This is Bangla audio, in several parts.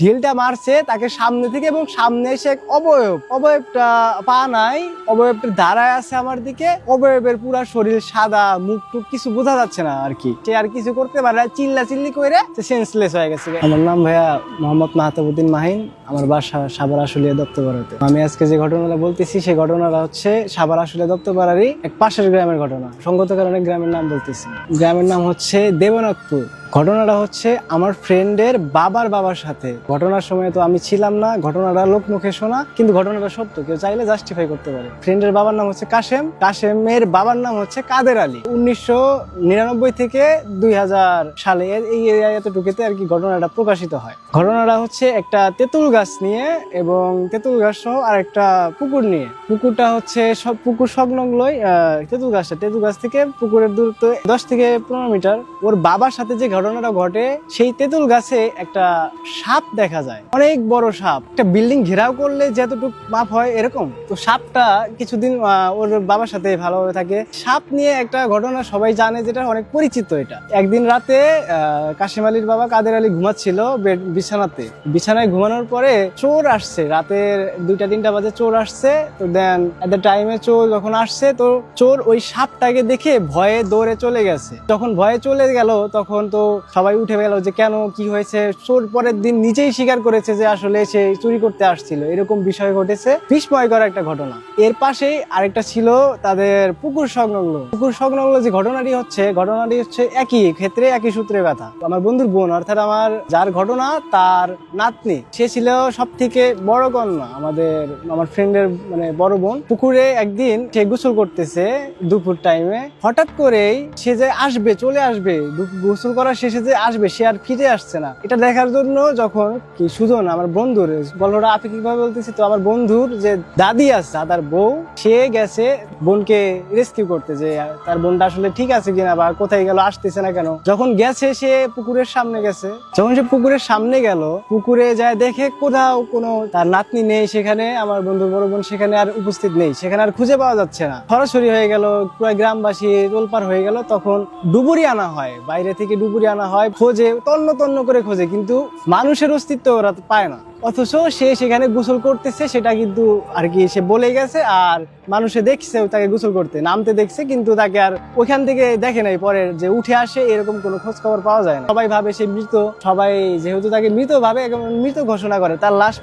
ঢিলটা মারছে তাকে সামনে থেকে এবং সামনে এসে এক অবয়ব, অবয়বটা পা নাই অবয়বটা দাঁড়ায় আছে আমার দিকে, অবয়বের পুরা শরীর সাদা, মুখ টুক কিছু বোঝা যাচ্ছে না আর কি। সে আর কিছু করতে পারে চিল্লা চিল্লি করে সেন্সলেস হয়ে গেছে। আমার নাম ভাইয়া মোহাম্মদ মাহতাবুদ্দিন মাহিন, আমার বাসা সাবার আশুলিয়া দত্তপাড়াতে। আমি আজকে যে ঘটনাটা বলতেছি সেই ঘটনাটা হচ্ছে সাবার আশুলিয়া দত্তপাড়ারই এক পাশের গ্রামের ঘটনা। সঙ্গত কারণে গ্রামের নাম বলতেছি। গ্রামের নাম হচ্ছে দেবনাথপুর। ঘটনাটা হচ্ছে আমার ফ্রেন্ডের বাবার বাবার সাথে। ঘটনার সময় তো আমি ছিলাম না, ঘটনাটা লোক মুখে শোনা, কিন্তু ঘটনাটা সত্য, কেউ চাইলে জাস্টিফাই করতে পারে। ফ্রেন্ডের বাবার নাম হচ্ছে কাশেম, কাশেমের বাবার নাম হচ্ছে কাদের আলী। উনিশশো নিরানব্বই থেকে দুই হাজার সালে এই এরিয়া এতটুকুতে আর কি ঘটনাটা প্রকাশিত হয়। ঘটনাটা হচ্ছে একটা তেঁতুল গাছ নিয়ে এবং তেঁতুল গাছ সহ আর একটা পুকুর নিয়ে। পুকুরটা হচ্ছে সব পুকুর সংলগ্নই তেঁতুল গাছটা। তেঁতুল গাছ থেকে পুকুরের দূরত্ব দশ থেকে পনেরো মিটার। ওর বাবার সাথে যে ঘটনাটা ঘটে সেই তেঁতুল গাছে একটা সাপ দেখা যায়। অনেক বড় সাপ। একটা বিল্ডিং ঘেরাও করলে যতটুকু মাপ হয় এরকম। তো সাপটা কিছুদিন ওর বাবার সাথে ভালোভাবে থাকে। সাপ নিয়ে একটা ঘটনা সবাই জানে যেটা অনেক পরিচিত এটা। একদিন রাতে কাশিম আলীর বাবা কাদের আলী ঘুমাচ্ছিল বিছানাতে। বিছানায় ঘুমানোর পরে চোর আসছে। রাতের দুইটা, তিনটা বাজে চোর আসছে। তো দেন এট দ্য টাইমে চোর যখন আসছে, তো চোর ওই সাপটাকে দেখে ভয়ে দৌড়ে চলে গেছে। যখন ভয়ে চলে গেল, তখন তো সবাই উঠে গেল যে কেন, কি হয়েছে? চোর পরের দিন নিজেই স্বীকার করেছে যে আসলে সে চুরি করতে আসছিল। এরকম বিষয় ঘটেছে, বিস্ময়কর একটা ঘটনা। এর পাশেই আরেকটা ছিল তাদের পুকুর সংলগ্ন। পুকুর সংলগ্ন যে ঘটনাটি হচ্ছে ঘটনাটি হচ্ছে একই ক্ষেত্রে একই সূত্রে ব্যথা আমার বন্ধুর বোন, অর্থাৎ আমার যার ঘটনা, তার নাতনি, সে ছিল সব থেকে বড় কন্যা আমাদের, আমার ফ্রেন্ডের মানে বড় বোন। পুকুরে একদিন সে গোসল করতেছে দুপুর টাইমে হঠাৎ করেই সে যে আসবে, চলে আসবে গোসল করার শেষে যে আসবে, সে আর ফিরে আসছে না। এটা দেখার জন্য যখন কি সুজন, আমার বন্ধুর, গল্পটা আপেক্ষিক ভাবে বলতেছি তো, আমার বন্ধুর যে দাদি আছে, দাদার বউ, সে গেছে বোনকে রেস্কিউ করতে যে, তার বোনটা আসলে ঠিক আছে কিনা বা কোথায় গেল, আসতেছে না কেন। যখন গেছে, সে পুকুরের সামনে গেছে। যখন সে পুকুরের সামনে গেল, পুকুরে যায় দেখে কোথাও কোনো তার নাতনি নেই সেখানে, আমার বন্ধু বড় বোন সেখানে আর উপস্থিত নেই। সেখানে আর খুঁজে পাওয়া যাচ্ছে না। সরাসরি হয়ে গেল পুরো গ্রামবাসী তোলপার হয়ে গেল, তখন ডুবুরি আনা হয়। বাইরে থেকে ডুবুরি আনা হয় খোঁজে তন্ন তন্ন করে খোঁজে কিন্তু মানুষের অস্তিত্ব ওরা পায় না। অথচ সে সেখানে গোসল করতেছে, সেটা কিন্তু আর কি সে বলে গেছে আর মানুষে দেখছে তাকে গোসল করতে, নামতে দেখছে, কিন্তু তাকে আর ওইখান থেকে দেখে নাই পরের যে উঠে আসে, এরকম কোনো খোঁজ খবর পাওয়া যায় না। সবাই ভাবে সে মৃত, সবাই যেহেতু তাকে মৃত ভাবে মৃত ঘোষণা করে, তার লাশ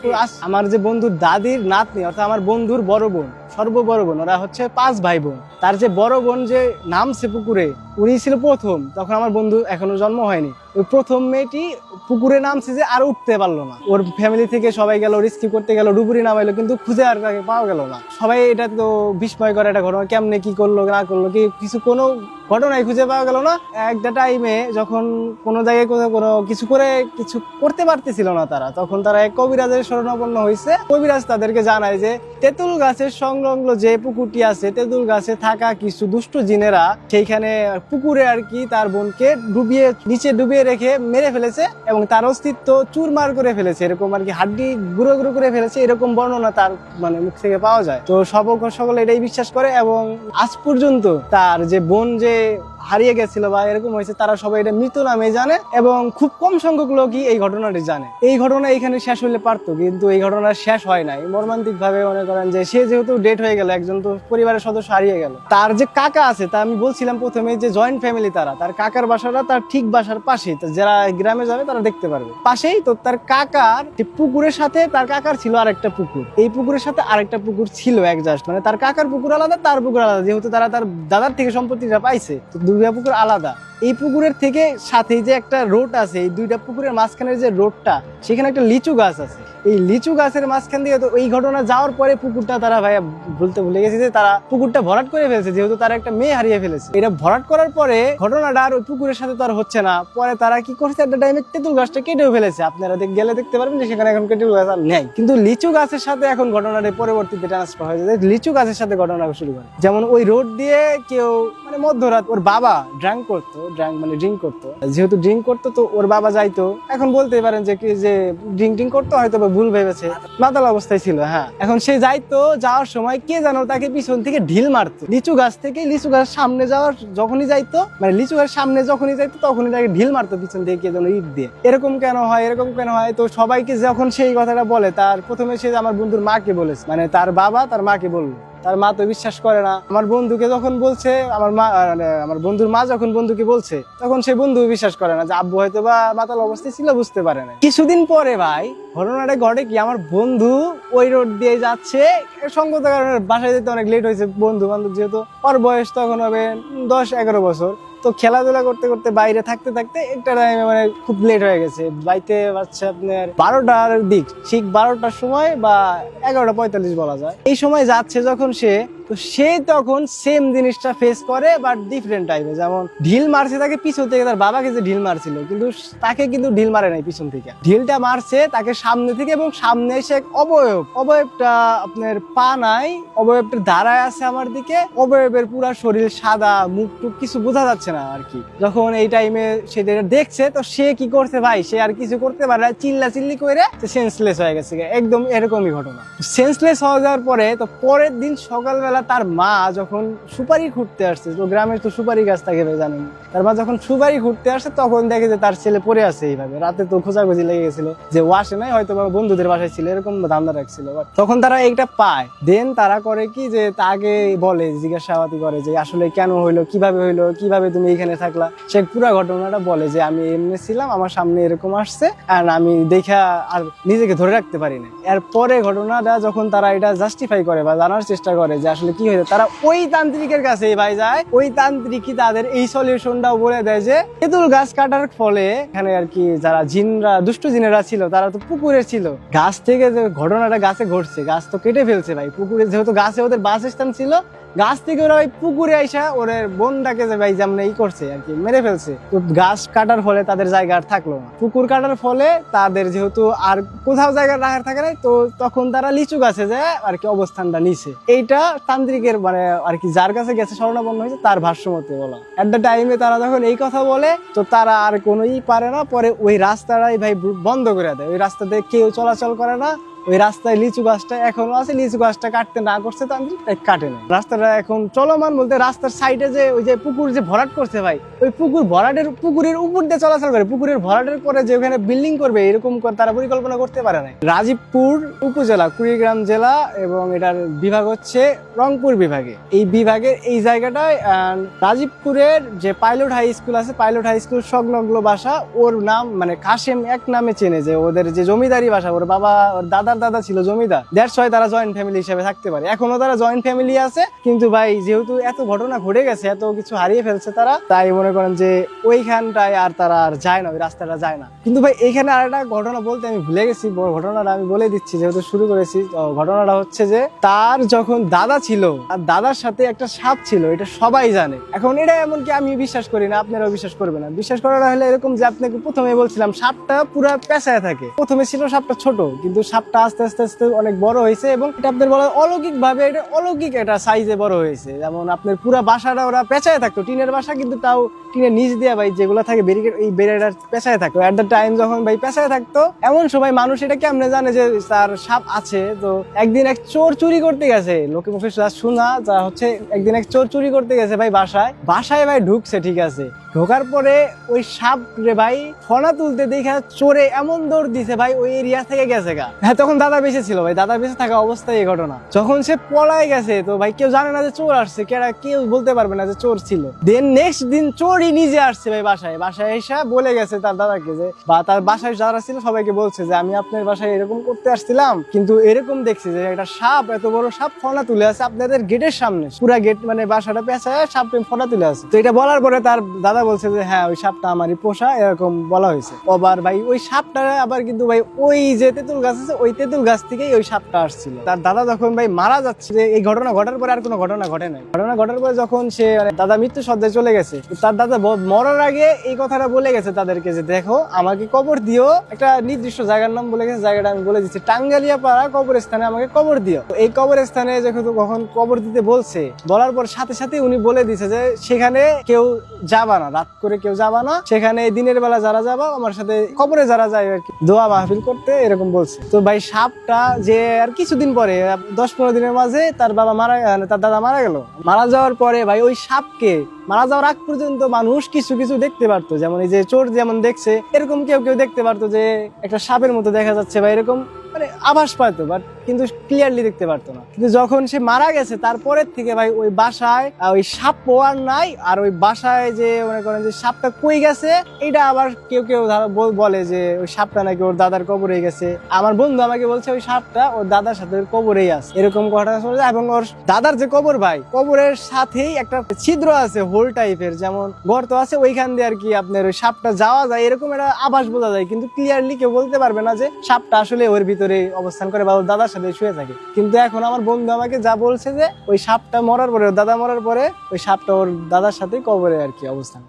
আমার যে বন্ধুর দাদির নাতনি, অর্থাৎ আমার বন্ধুর বড় বোন সর্ব বড় বোন ওরা হচ্ছে পাঁচ ভাই বোন, তার যে বড় বোন যে নামছে পুকুরে, উনি ছিল প্রথম, তখন আমার বন্ধু এখনও জন্ম হয়নি। ওই প্রথম মেয়েটি পুকুরে নামছে যে আর উঠতে পারল না। ওর ফ্যামিলি থেকে সবাই গেল রিস্কি করতে গেল ডুবুরি নামাইলো, কিন্তু খুঁজে আর তাকে পাওয়া গেল না। সবাই এটা তো বিস্ময় করে একটা ঘটনা, কেমনে কি করল, না করল, কি কিছু কোনো ঘটনাই খুঁজে পাওয়া গেল না। একটা টাইমে যখন কোনো জায়গায় কোথাও কোনো কিছু করে কিছু করতে পারতেছিল না তারা, তখন তারা এক কবিরাজের শরণাপন্ন হয়েছে। কবিরাজ তাদেরকে জানায় যে, তেঁতুল গাছের সংলগ্ন যে পুকুরটি আছে, তেঁতুল গাছে থাকা কিছু দুষ্ট জিনেরা সেইখানে পুকুরে আর কি তার বোনকে ডুবিয়ে, নিচে ডুবিয়ে রেখে মেরে ফেলেছে এবং তার অস্তিত্ব চুরমার করে ফেলেছে। এরকম আর কি হাড্ডি গুঁড়ো গুঁড়ো করে ফেলেছে, এরকম বর্ণনা তার মানে মুখ থেকে পাওয়া যায়। তো সব সকলে এটাই বিশ্বাস করে এবং আজ পর্যন্ত তার যে বোন যে হারিয়ে গেছিল বা এরকম হয়েছে, তারা সবাই এটা মৃত নামে জানে এবং খুব কম সংখ্যক লোকই এই ঘটনাটি জানে। এই ঘটনা এখানে শেষ হইলে পারতো, কিন্তু এই ঘটনা শেষ হয় নাই। মর্মান্তিক ভাবে মনে করেন যে সে যেহেতু ডেট হয়ে গেল, একজন তো পরিবারের সদস্য হারিয়ে গেল। তার যে কাকা আছে, তা আমি বলছিলাম প্রথমে যে জয়েন্ট ফ্যামিলি তারা, তার কাকার বাসাটা তার ঠিক বাসার পাশেই যারা গ্রামে যাবে তারা দেখতে পারবে। পাশেই তো তার কাকার পুকুরের সাথে তার কাকার ছিল আরেকটা পুকুর। এই পুকুরের সাথে আরেকটা পুকুর ছিল একজাস্ট মানে তার কাকার পুকুর আলাদা, তার পুকুর আলাদা। যেহেতু তারা তার দাদার থেকে সম্পত্তিটা পাইছে তো দুর্গা পুকুর আলাদা। এই পুকুরের থেকে সাথে যে একটা রোড আছে, এই দুইটা পুকুরের মাঝখানের যে রোডটা, সেখানে একটা লিচু গাছ আছে। এই লিচু গাছের মাঝখান দিয়ে তো এই ঘটনা যাওয়ার পরে পুকুরটা তারা ভাইয়া বলতে ভুলে গেছে যে তারা পুকুরটা ভরাট করে ফেলছে, যেহেতু তারা একটা মেয়ে হারিয়ে ফেলেছে। এটা ভরাট করার পরে ঘটনাটা আর ওই পুকুরের সাথে তো আর হচ্ছে না। পরে তারা কি করছে, একটা টাইমে তেঁতুল গাছটা কেটেও ফেলেছে। আপনারা গেলে দেখতে পারবেন যে সেখানে এখন তেঁতুল গাছ আর নেই। কিন্তু লিচু গাছের সাথে এখন ঘটনাটা পরবর্তীতে ট্রান্সফার হয়ে যায়। লিচু গাছের সাথে ঘটনা শুরু করে। যেমন ওই রোড দিয়ে কেউ মানে মধ্যরাত ওর বাবা ড্রাঙ্ক করতো ড্রাঙ্ক মানে ড্রিঙ্ক করতো। যেহেতু ড্রিঙ্ক করতো তো ওর বাবা যাইতো। এখন বলতে পারেন যে কি যে ড্রিঙ্ক ড্রিঙ্ক করতো, হয়তো বা ভুল ভেবেছে। মাতাল অবস্থায় ছিল হ্যাঁ। এখন সে যাইতো, যাওয়ার সময় কে জানো তাকে পিছন থেকে ঢিল মারতো। লিচু গাছ থেকে লিচু গাছ সামনে যাওয়ার যখনই যাইতো মানে লিচু গাছ সামনে যখনই যাইতো, তখনই তাকে ঢিল মারতো পিছন থেকে কে যেন ইট দিয়ে। এরকম কেন হয়, এরকম কেন হয়? তো সবাইকে যখন সেই কথাটা বলে, তার প্রথমে সে আমার বন্ধুর মাকে বলেছে। মানে তার বাবা তার মাকে বলল। তার মা তো বিশ্বাস করে না। আমার বন্ধুকে যখন বলছে, আমার মা মানে আমার বন্ধুর মা যখন বন্ধুকে বলছে, তখন সে বন্ধু বিশ্বাস করে না যে আব্বু হয়তো বা মাতাল অবস্থায় ছিল, বুঝতে পারে না কিছুদিন পরে ভাই, ঘটনাটা ঘটে কি, আমার বন্ধু ওই রোড দিয়ে যাচ্ছে। সঙ্গত কারণে বাসায় যেতে অনেক লেট হয়েছে বন্ধু বান্ধব যেহেতু, ওর বয়স তখন হবে দশ এগারো বছর। তো খেলাধুলা করতে করতে বাইরে থাকতে থাকতে একটা টাইমে মানে খুব লেট হয়ে গেছে। বাইতে হচ্ছে আপনার বারোটার দিক, ঠিক বারোটার সময় বা এগারোটা পঁয়তাল্লিশ বলা যায়। এই সময় যাচ্ছে যখন সে তো সে তখন সেম জিনিসটা ফেস করে বাট ডিফারেন্ট টাইপে যেমন ঢিল মারছে তাকে পিছন থেকে, তার বাবাকে যে ঢিল মারছিল, কিন্তু তাকে কিন্তু ঢিল মারে নাই পিছন থেকে। ঢিলটা মারছে তাকে সামনে থেকে এবং সামনে এসে এক অবয়ব, অবয়বটা আপনার পা নাই অবয়বটা দাঁড়ায় আছে আমার দিকে। অবয়বের পুরো শরীর সাদা, মুখ টুক কিছু বোঝা যাচ্ছে না আর কি। যখন এই টাইমে সে যেটা দেখছে, তো সে কি করছে ভাই? সে আর কিছু করতে পারে না চিল্লা চিল্লি করে সেন্সলেস হয়ে গেছে একদম এরকমই ঘটনা। সেন্সলেস হয়ে যাওয়ার পরে, তো পরের দিন সকালবেলা তার মা যখন সুপারি খুঁড়তে আসছে, তো গ্রামের তো সুপারি গাছ থাকে ভাই জানেন। তার মা যখন সুপারি খুঁড়তে আসে, তখন দেখে যে তার ছেলে পড়ে আছে এইভাবে। রাতে তো খোঁজাখুঁজি লেগে গেছিল যে ও আসে নাই, হয়তো বন্ধুদের বাসায় ছিল, এরকম ধান্দা রাখছিল। তখন তারা এইটা পায়। দেন তারা করে কি যে তাকে বলে জিজ্ঞাসাবাদি করে যে আসলে কেন হইল, কীভাবে হইল, কীভাবে তুমি এখানে থাকলা? সে পুরো ঘটনাটা বলে যে আমি এমনি ছিলাম, আমার সামনে এরকম আসছে আর আমি দেখা আর নিজেকে ধরে রাখতে পারি না এর পরে ঘটনাটা যখন তারা এটা জাস্টিফাই করে বা জানার চেষ্টা করে যে আসলে কি হয়েছে তারা ওই তান্ত্রিকের কাছে ভাই যায়। ওই তান্ত্রিকই তাদের এই সলিউশনটাও বলে দেয় যে, তেঁতুল গাছ কাটার ফলে এখানে আর কি যারা জিনরা, দুষ্ট জিনেরা ছিল, তারা তো পুকুরে ছিল। গাছ থেকে যে ঘটনাটা গাছে ঘটছে, গাছ তো কেটে ফেলছে ভাই। পুকুরে যেহেতু গাছে ওদের বাসস্থান ছিল গাছ থেকে ওরা ওই পুকুরে আইসা ওদের বোনটাকে যে ভাই যেমন ই করছে আর কি, মেরে ফেলছে। তো গাছ কাটার ফলে তাদের জায়গা আর থাকল না। পুকুর কাটার ফলে তাদের যেহেতু আর কোথাও জায়গা রাখার থাকে নাই, তো তখন তারা লিচু গাছে যায় আর কি অবস্থানটা নিছে। এইটা তান্ত্রিকের মানে আর কি যার কাছে গেছে স্মরণাপন্ন হয়েছে, তার ভাষ্য মতে বলা এট দ্য টাইমে তারা যখন এই কথা বলে, তো তারা আর কোনোই পারে না, পরে ওই রাস্তাটাই ভাই বন্ধ করে দেয়। ওই রাস্তাতে কেউ চলাচল করে না ওই রাস্তায় লিচু গাছটা এখনও আছে, লিচু গাছটা কাটতে না করছে তান্ত্রিক তাই কাটে না রাস্তাটা এখন চলমান বলতে রাস্তার সাইডে যে ওই যে পুকুর যে ভরাট করছে ভাই, ওই পুকুর ভরাটের পুকুরের উপর দিয়ে চলাচল করে। পুকুরের ভরাটের পরে যে ওখানে বিল্ডিং করবে, এরকম করে তারা পরিকল্পনা করতে পারে না রাজীবপুর উপজেলা, কুড়িগ্রাম জেলা এবং এটার বিভাগ হচ্ছে রংপুর বিভাগে। এই বিভাগের এই জায়গাটায় রাজীবপুরের যে পাইলট হাই স্কুল আছে, পাইলট হাই স্কুল সংলগ্ন বাসা, ওর নাম মানে কাশেম এক নামে চেনে যে ওদের যে জমিদারি বাসা, ওর বাবা, ওর দাদার দাদা ছিল জমিদার। দ্যাটস হয় তারা জয়েন্ট ফ্যামিলি হিসেবে থাকতে পারে। এখনও তারা জয়েন্ট ফ্যামিলি আছে, কিন্তু ভাই, যেহেতু এত ঘটনা ঘটে গেছে, এত কিছু হারিয়ে ফেলছে তারা, তাই মনে করেন যে ওইখানটায় আর তারা আর যায় না, ওই রাস্তাটা যায় না। কিন্তু ভাই এইখানে আর একটা ঘটনা বলতে আমি ভুলে গেছি ঘটনাটা আমি বলে দিচ্ছি, যেহেতু শুরু করেছি। ঘটনাটা হচ্ছে যে, তার যখন দাদা ছিল আর দাদার সাথে একটা সাপ ছিল, এটা সবাই জানে। এখন এটা এমনকি আমি বিশ্বাস করি না, আপনারাও বিশ্বাস করবেন না। বিশ্বাস করাটা হলে এরকম যে আপনাকে প্রথমে বলছিলাম, সাপটা পুরো পেঁচায় থাকে। প্রথমে ছিল সাপটা ছোট, কিন্তু সাপটা আস্তে আস্তে আস্তে অনেক বড় হয়েছে এবং এটা আপনার বলা অলৌকিক ভাবে এটা অলৌকিক এটা সাইজে বড় হয়েছে। যেমন আপনার পুরো বাসাটা ওরা পেঁচায় থাকতো, টিনের বাসা কিন্তু তাও টিনের নিচ দিয়ে ভাই যেগুলো থাকে ব্যারিকেড এই ব্যারিকেড পেঁচায় থাকতো। এট দ্য টাইম যখন ভাই পেঁচায় থাকতো, এমন সময় মানুষ এটা কেমনে জানে যে তার সাপ আছে? তো একদিন এক চোর চুরি করতে গেছে। লোকে মুখে শোনা যা হচ্ছে একদিন এক চোর চুরি করতে গেছে ভাই বাসায়। বাসায় ভাই ঢুকছে, ঠিক আছে। ঢোকার পরে ওই সাপ রে ভাই ফনা তুলতে দেখে চোরে এমন দৌড় দিছে ভাই, ওই এরিয়া থেকে গেছে গা। হ্যাঁ তখন দাদা বেঁচে ছিল ভাই, দাদা বেঁচে থাকা অবস্থায় এই ঘটনা। যখন সে পলায় গেছে, তো ভাই কেউ জানে না যে চোর আসছে কেরা কেউ বলতে পারবে না যে চোর ছিল। দেন নেক্সট দিন চোরই নিজে আসছে ভাই বাসায়। বাসায় এসে বলে গেছে তার দাদাকে যে, বা তার বাসায় যারা ছিল সবাইকে বলছে যে, আমি আপনার বাসায় এরকম করতে আসছিলাম, কিন্তু এরকম দেখছি যে, একটা সাপ, এত বড় সাপ ফনা তুলে আছে আপনাদের গেটের সামনে। পুরা গেট মানে বাসাটা পেঁচায় সাপ ফনা তুলে আছে। তো এটা বলার পরে তার দাদা বলছে যে হ্যাঁ ওই সাপটা আমারই পোষা, এরকম বলা হয়েছে। আবার ভাই ওই সাপটা আবার কিন্তু ভাই ওই যে তেঁতুল গাছ আছে, ওই তেঁতুল গাছ থেকেই ওই সাপটা আসছিল। তার দাদা যখন ভাই মারা যাচ্ছে, যে এই ঘটনা ঘটার পরে আর কোনো ঘটনা ঘটে নাই। ঘটনা ঘটার পরে যখন সে মানে দাদা মৃত্যু সজ্জায় চলে গেছে তার দাদা মরার আগে এই কথাটা বলে গেছে তাদেরকে যে, দেখো, আমাকে কবর দিও। একটা নির্দিষ্ট জায়গার নাম বলে গেছে, জায়গাটা আমি বলে দিচ্ছি। টাঙ্গালিয়া পাড়া কবরস্থানে আমাকে কবর দিও। এই কবরস্থানে যেহেতু কখন কবর দিতে বলছে, বলার পর সাথে সাথে উনি বলে দিছে যে, সেখানে কেউ যাবা না, রাত করে কেউ যাবা না। সেখানে দিনের বেলা যারা যাবা, আমার সাথে কবরে যারা যায় আর কি। দোয়া মাহফিল করতে, এরকম বলছে। তো ভাই সাপটা যে আর কিছুদিন পরে, দশ পনেরো দিনের মাঝে তার বাবা মারা গেল তার দাদা মারা গেল। মারা যাওয়ার পরে ভাই ওই সাপকে, মারা যাওয়ার আগ পর্যন্ত মানুষ কিছু কিছু দেখতে পারতো। যেমন এই যে চোর যেমন দেখছে, এরকম কেউ কেউ দেখতে পারতো যে একটা সাপের মতো দেখা যাচ্ছে বা এরকম মানে আভাস পাইতো। বাট কিন্তু ক্লিয়ারলি দেখতে পারতো না। কিন্তু যখন সে মারা গেছে, তারপরের থেকে ভাই ওই বাসায় ওই সাপ পোয়ার নাই, আর ওই বাসায় যে মনে করেন যে সাপটা কই গেছে এটা আবার কেউ কেউ বলে যে ওই সাপটা নাকি ওর দাদার কবরে গেছে। আমার বন্ধু আমাকে বলছে ওই সাপটা ওর দাদার সাথে কবরেই আছে। এরকম ঘটনা শোনা যায়। এবং ওর দাদার যে কবর ভাই, কবরের সাথেই একটা ছিদ্র আছে, হোল টাইপের। যেমন গর্ত আছে, ওইখান দিয়ে আর কি আপনার ওই সাপটা যাওয়া যায়। এরকম একটা আভাস বোঝা যায়। কিন্তু ক্লিয়ারলি কেউ বলতে পারবে না যে সাপটা আসলে ওর ভিতরে অবস্থান করে বা ওর দাদার সাথে শুয়ে থাকে। কিন্তু এখন আমার বন্ধু আমাকে যা বলছে যে, ওই সাপটা মরার পরে দাদা মরার পরে, ওই সাপটা ওর দাদার সাথে কবরে আর কি অবস্থান